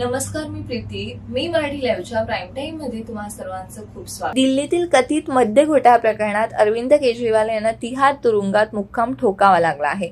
नमस्कार मी प्रीती. मी मराठी लाईव्हच्या प्राईम टाइममध्ये तुम्हा सर्वांचं खूप स्वागत. दिल्लीतील कथित मद्य घोटाळा प्रकरणात अरविंद केजरीवाल यांना तिहार तुरुंगात मुक्काम ठोकावा लागला आहे.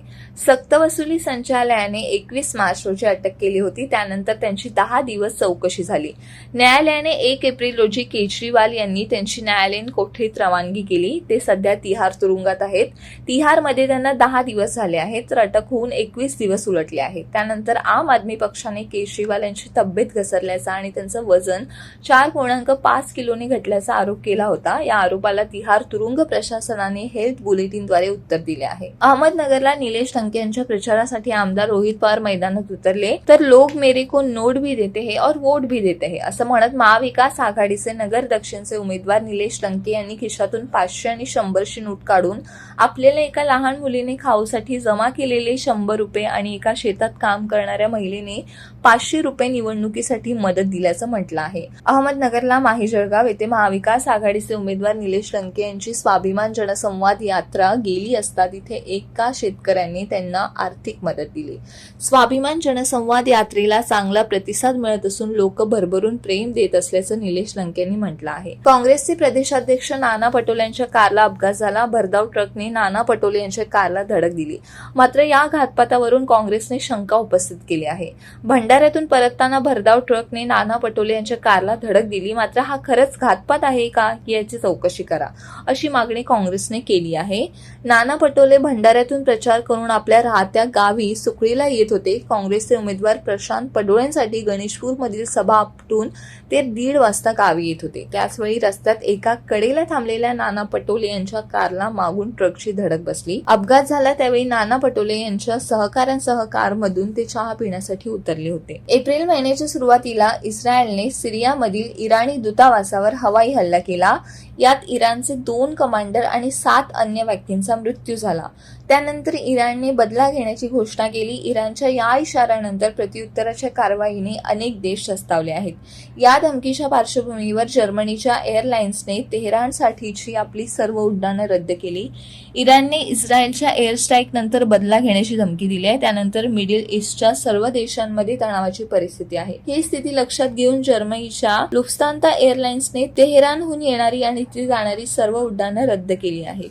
सक्तवसुली संचालयाने एकवीस मार्च रोजी अटक केली होती. त्यानंतर त्यांची दहा दिवस चौकशी झाली. न्यायालयाने एक एप्रिल रोजी केजरीवाल यांनी त्यांची न्यायालयीन कोठडीत रवानगी केली. ते सध्या तिहार तुरुंगात आहेत. तिहारमध्ये त्यांना दहा दिवस झाले आहेत. तर अटक होऊन एकवीस दिवस उलटले आहेत. त्यानंतर आम आदमी पक्षाने केजरीवाल यांची तब्येत घसरल्याचा आणि त्यांचं वजन चार पूर्णांक पाच किलोने घटल्याचा आरोप केला होता. या आरोपाला तिहार तुरुंग प्रशासनाने हेल्थ बुलेटिनद्वारे उत्तर दिले आहे. अहमदनगरला निलेश टंके यांच्या प्रचारासाठी आमदार रोहित पवार मैदानात उतरले. तर लोक मेरे को नोट भी देते हैं और वोट भी देते हैं असं म्हणत महाविकास आघाडीचे नगर दक्षिणचे उमेदवार निलेश टंके यांनी खिशातून पाचशे आणि शंभरशे नोट काढून आपल्याला एका लहान मुलीने खाऊसाठी जमा केलेले शंभर रुपये आणि एका शेतात काम करणाऱ्या महिलेने पाचशे रुपये निवडणुकीसाठी मदत दिल्याचं म्हटलं आहे. अहमदनगरला माही जळगाव येथे महाविकास आघाडीचे उमेदवार निलेश लंके यांची स्वाभिमान जनसंवाद यात्रा गेली असता तिथे एका शेतकऱ्यांनी त्यांना आर्थिक मदत दिली. स्वाभिमान जनसंवाद यात्रेला चांगला प्रतिसाद मिळत असून लोक भरभरून प्रेम देत असल्याचं निलेश लंके यांनी म्हटलं आहे. काँग्रेसचे प्रदेशाध्यक्ष नाना पटोले यांच्या कारला अपघात झाला. भरधाव ट्रकने नाना पटोले यांच्या कारला धडक दिली. मात्र या घातपातावरून काँग्रेसने शंका उपस्थित केली आहे. भंडाऱ्यातून परतता असताना भरधाव ट्रकने नाना पटोले यांच्या कारला धडक दिली. मात्र हा खरंच घातपात आहे का याची चौकशी करा अशी मागणी काँग्रेसने केली आहे. नाना पटोले भंडाऱ्यातून प्रचार करून आपल्या राहत्या गावी सुकळीला येत होते. काँग्रेसचे उमेदवार प्रशांत पडोळेंसाठी गणेशपूरमधील सभा आपटून ते दीड वाजता गावी येत होते. त्याचवेळी रस्त्यात एका कडेला थांबलेल्या नाना पटोले यांच्या कारला मागून ट्रकची धडक बसली. अपघात झाला त्यावेळी नाना पटोले यांच्या सहकाऱ्यांसह कारमधून ते चहा पिण्यासाठी उतरले होते. एप्रिल महिन्याच्या सुरुवातीला इस्रायलने सिरियामधील इराणी दूतावासावर हवाई हल्ला केला. यात इराणचे दोन कमांडर आणि सात अन्य व्यक्तींचा मृत्यू झाला. त्यानंतर इराणने बदला घेण्याची घोषणा केली. इराणच्या या इशाऱ्यानंतर प्रत्युत्तराच्या कारवाईने अनेक देश सस्तावले आहेत. या धमकीच्या पार्श्वभूमीवर जर्मनीच्या एअरलाइन्सने तेहरानसाठीची आपली सर्व उड्डाणं रद्द केली. इराणने इस्रायलच्या एअर स्ट्राईक नंतर बदला घेण्याची धमकी दिली आहे. त्यानंतर मिडिल ईस्टच्या सर्व देशांमध्ये तणावाची परिस्थिती आहे. ही स्थिती लक्षात घेऊन जर्मनीच्या लुफ्तांता एअरलाइन्सने तेहरानहून येणारी आणि ती जाणारी सर्व उड्डाणं रद्द केली आहेत.